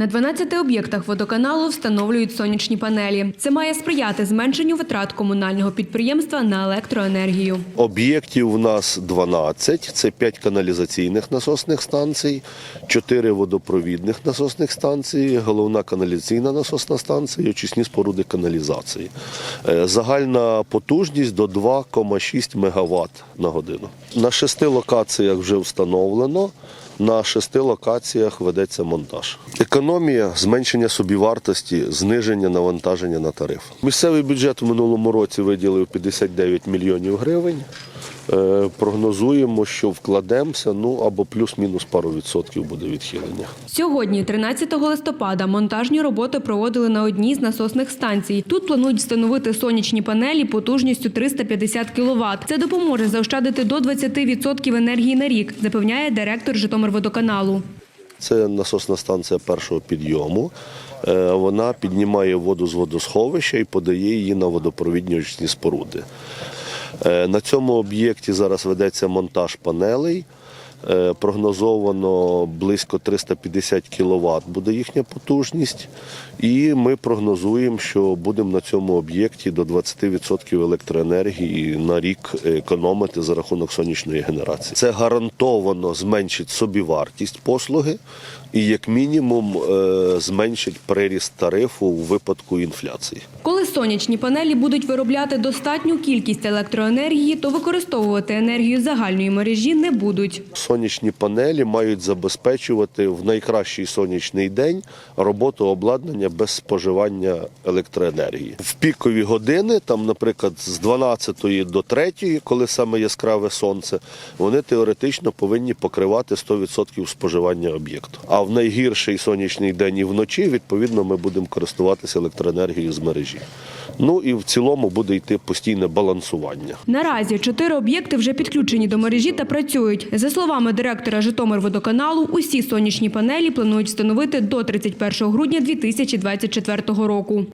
На 12 об'єктах водоканалу встановлюють сонячні панелі. Це має сприяти зменшенню витрат комунального підприємства на електроенергію. Об'єктів у нас 12. Це 5 каналізаційних насосних станцій, 4 водопровідних насосних станцій, головна каналізаційна насосна станція і очисні споруди каналізації. Е, Загальна потужність до 2,6 МВт на годину. На шести локаціях вже встановлено. На шести локаціях ведеться монтаж. Економія, зменшення собівартості, зниження навантаження на тариф. Місцевий бюджет в минулому році виділив 59 мільйонів гривень. Е, Прогнозуємо, що вкладемося, ну або плюс-мінус пару відсотків буде відхилення. Сьогодні, 13 листопада, монтажні роботи проводили на одній з насосних станцій. Тут планують встановити сонячні панелі потужністю 350 кВт. Це допоможе заощадити до 20% енергії на рік, запевняє директор Житомирводоканалу. Це насосна станція першого підйому. Е, Вона піднімає воду з водосховища і подає її на водопровідні очисні споруди. Е, На цьому об'єкті зараз ведеться монтаж панелей. Е, Прогнозовано близько 350 кВт буде їхня потужність. І ми прогнозуємо, що будемо на цьому об'єкті до 20% електроенергії на рік економити за рахунок сонячної генерації. Це гарантовано зменшить собівартість послуги і, як мінімум, е, зменшить приріст тарифу у випадку інфляції. Коли сонячні панелі будуть виробляти достатню кількість електроенергії, то використовувати енергію загальної мережі не будуть. Сонячні панелі мають забезпечувати в найкращий сонячний день роботу обладнання без споживання електроенергії. В пікові години, там, наприклад, з 12 до 3, коли саме яскраве сонце, вони теоретично повинні покривати 100% споживання об'єкту. А в найгірший сонячний день і вночі, відповідно, ми будемо користуватися електроенергією з мережі. Ну і в цілому буде йти постійне балансування. Наразі чотири об'єкти вже підключені до мережі та працюють. За словами директора Житомирводоканалу, усі сонячні панелі планують встановити до 31 грудня 2024 року.